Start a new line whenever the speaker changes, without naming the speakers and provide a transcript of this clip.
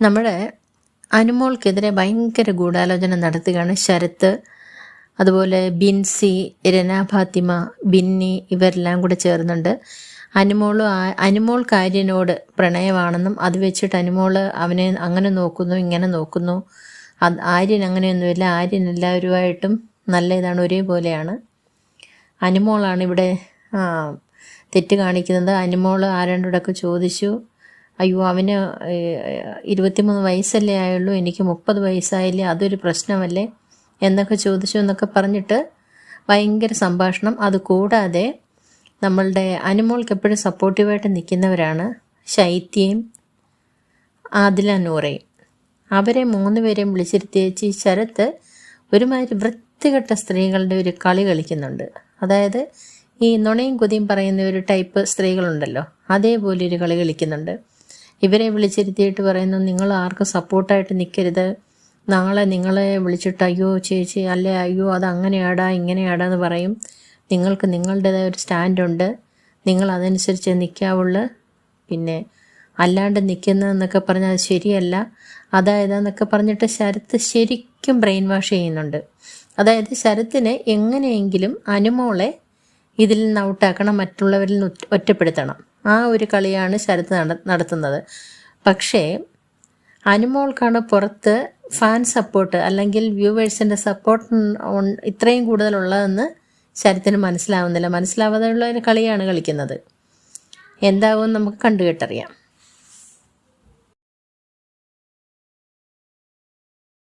നമ്മുടെ അനുമോൾക്കെതിരെ ഭയങ്കര ഗൂഢാലോചന നടത്തുകയാണ് ശരത്ത് അതുപോലെ ബിൻസി രന ഫാത്തിമ ബിന്നി ഇവരെല്ലാം കൂടെ ചേർന്നുണ്ട്. അനുമോൾ അനുമോൾ കാര്യനോട് പ്രണയമാണെന്നും അത് വെച്ചിട്ട് അനുമോൾ അവനെ അങ്ങനെ നോക്കുന്നു ഇങ്ങനെ നോക്കുന്നു. അത് ആര്യൻ അങ്ങനെയൊന്നുമില്ല. ആര്യൻ എല്ലാവരുമായിട്ടും നല്ല ഇതാണ് ഒരേപോലെയാണ്. അനുമോളാണ് ഇവിടെ തെറ്റ് കാണിക്കുന്നത്. അനുമോൾ ആരാണ്ടോടൊക്കെ ചോദിച്ചു. അയ്യോ അവന് ഇരുപത്തിമൂന്ന് വയസ്സല്ലേ ആയുള്ളൂ എനിക്ക് മുപ്പത് വയസ്സായില്ലേ അതൊരു പ്രശ്നമല്ലേ എന്നൊക്കെ ചോദിച്ചു എന്നൊക്കെ പറഞ്ഞിട്ട് ഭയങ്കര സംഭാഷണം. അത് കൂടാതെ നമ്മളുടെ അനുമോൾക്ക് എപ്പോഴും സപ്പോർട്ടീവായിട്ട് നിൽക്കുന്നവരാണ് ശൈത്യയും ആദില നൂറയും. അവരെ മൂന്നുപേരെയും വിളിച്ചിരുത്തിയേച്ച് ഈ ശരത്ത് ഒരുമാതിരി വൃത്തികെട്ട സ്ത്രീകളുടെ ഒരു കളി കളിക്കുന്നുണ്ട്. അതായത് ഈ നുണയും കൊതിയും പറയുന്ന ഒരു ടൈപ്പ് സ്ത്രീകളുണ്ടല്ലോ അതേപോലെ ഒരു കളി കളിക്കുന്നുണ്ട്. ഇവരെ വിളിച്ചിരുത്തിയിട്ട് പറയുന്നു നിങ്ങൾ ആർക്കും സപ്പോർട്ടായിട്ട് നിൽക്കരുത് നാളെ നിങ്ങളെ വിളിച്ചിട്ട് അയ്യോ ചേച്ചി അല്ലേ അയ്യോ അത് അങ്ങനെയാടാ ഇങ്ങനെയാടാ എന്ന് പറയും. നിങ്ങൾക്ക് നിങ്ങളുടേതായ ഒരു സ്റ്റാൻഡുണ്ട്. നിങ്ങൾ അതനുസരിച്ച് നിൽക്കാവുള്ളു പിന്നെ അല്ലാണ്ട് നിൽക്കുന്നതെന്നൊക്കെ പറഞ്ഞാൽ അത് ശരിയല്ല. അതായത് എന്നൊക്കെ പറഞ്ഞിട്ട് ശരത്ത് ശരിക്കും ബ്രെയിൻ വാഷ് ചെയ്യുന്നുണ്ട്. അതായത് ശരത്തിന് എങ്ങനെയെങ്കിലും അനുമോളെ ഇതിൽ നിന്ന് ഔട്ടാക്കണം മറ്റുള്ളവരിൽ നിന്ന് ഒറ്റപ്പെടുത്തണം. ആ ഒരു കളിയാണ് ശരത് നട നടത്തുന്നത്. പക്ഷേ അനുമോൾക്കാണ് പുറത്ത് ഫാൻ സപ്പോർട്ട് അല്ലെങ്കിൽ വ്യൂവേഴ്സിന്റെ സപ്പോർട്ട് ഇത്രയും കൂടുതലുള്ളതെന്ന് ശരത്തിന് മനസ്സിലാവുന്നില്ല. മനസ്സിലാവാതെയുള്ള ഒരു കളിയാണ് കളിക്കുന്നത്. എന്താവും നമുക്ക് കണ്ടു കേട്ടറിയാം